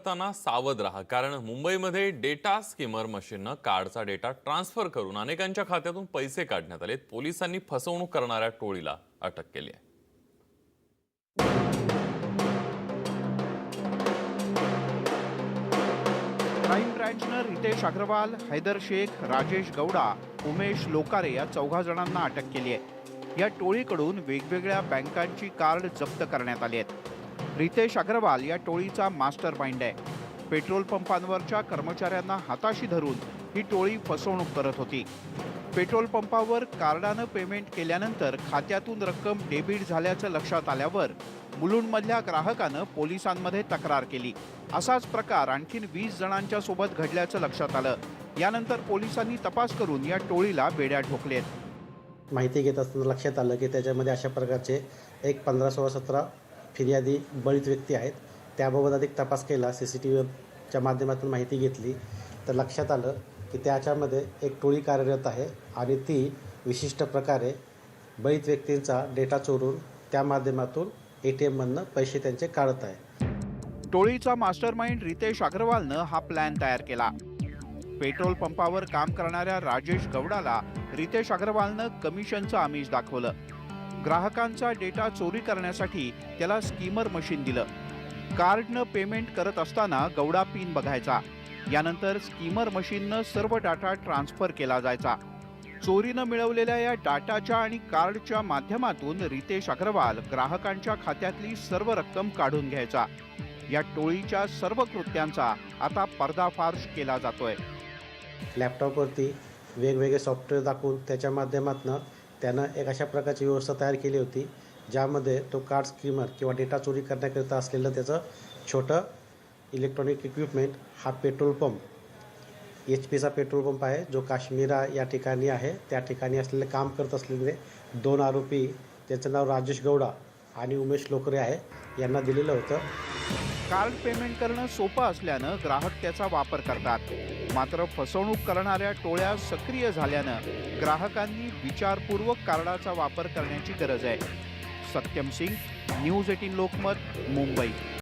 करताना सावध राहा. कारण मुंबईमध्ये डेटा स्किमर मशीननं कार्डचा डेटा ट्रान्सफर करून अनेकांच्या खात्यातून पैसे काढण्यात आले पोलिसांनी फसवणूक करणाऱ्या टोळीला अटक केली आहे. क्राईम ब्रँचनं रितेश अग्रवाल हैदर शेख राजेश गौडा उमेश लोकारे या चौघा जणांना अटक केली आहे. या टोळीकडून वेगवेगळ्या बँकांची कार्ड जप्त करण्यात आली आहेत. रितेश अग्रवाल या टोळीचा मास्टर माइंड आहे. पेट्रोल पंपांवरच्या कर्मचाऱ्यांना हाताशी धरून ही टोळी फसवणूक करत होती. पेट्रोल पंपावर कार्डानं पेमेंट केल्यानंतर खात्यातून रक्कम डेबिट झाल्याचं लक्षात आल्यावर मुलुंडमधल्या ग्राहकानं पोलिसांमध्ये तक्रार केली. असाच प्रकार आणखीन वीस जणांच्या सोबत घडल्याचं लक्षात आलं. यानंतर पोलिसांनी तपास करून या टोळीला बेड्या ठोकलेत. माहिती घेत असताना लक्षात आलं की त्याच्यामध्ये अशा प्रकारचे एक पंधरा सोळा सतरा फिर्यादी बळीत व्यक्ती आहेत. त्याबाबत अधिक तपास केला सी सी टी व्हीच्या माध्यमातून माहिती घेतली तर लक्षात आलं की त्याच्यामध्ये एक टोळी कार्यरत आहे आणि ती विशिष्ट प्रकारे बळीत व्यक्तींचा डेटा चोरून त्या माध्यमातून ए टी एममधनं पैसे त्यांचे काढत आहे. टोळीचा मास्टर माइंड रितेश अग्रवालनं हा प्लॅन तयार केला. पेट्रोल पंपावर काम करणाऱ्या राजेश गौडाला रितेश अग्रवालनं कमिशनचं आमिष दाखवलं. ग्राहकांचा डेटा चोरी करण्यासाठी त्याला स्कीमर मशीन दिलं. कार्डनं पेमेंट करत असताना गौडा पिन बघायचा. यानंतर स्कीमर मशीननं सर्व डाटा ट्रान्सफर केला जायचा. चोरीनं मिळवलेल्या या डाटाच्या आणि कार्डच्या माध्यमातून रितेश अग्रवाल ग्राहकांच्या खात्यातली सर्व रक्कम काढून घ्यायचा. या टोळीच्या सर्व कृत्यांचा आता पर्दाफाश केला जातोय. लॅपटॉपवरती वेगवेगळे सॉफ्टवेअर दाखवून त्याच्या माध्यमातून त्यानं एक अशा प्रकारची व्यवस्था तयार केली होती ज्यामध्ये तो कार्ड स्कीमर किंवा डेटा चोरी करण्याकरिता असलेलं त्याचं छोटं इलेक्ट्रॉनिक इक्विपमेंट हा पेट्रोल पंप एच पीचा पेट्रोल पंप आहे जो काश्मीरा या ठिकाणी आहे. त्या ठिकाणी असलेले काम करत असलेले दोन आरोपी त्याचं नाव राजेश गौडा आणि उमेश लोकरे आहे यांना दिलेलं होतं. कार्ड पेमेंट करणं सोपं असल्यानं ग्राहक त्याचा वापर करतात. मात्र फसवणूक करणाऱ्या टोळ्या सक्रिय झाल्यानं ग्राहकांनी विचारपूर्वक कार्डाचा वापर करण्याची गरज आहे. Satyam Singh news eighteen Lokmat Mumbai.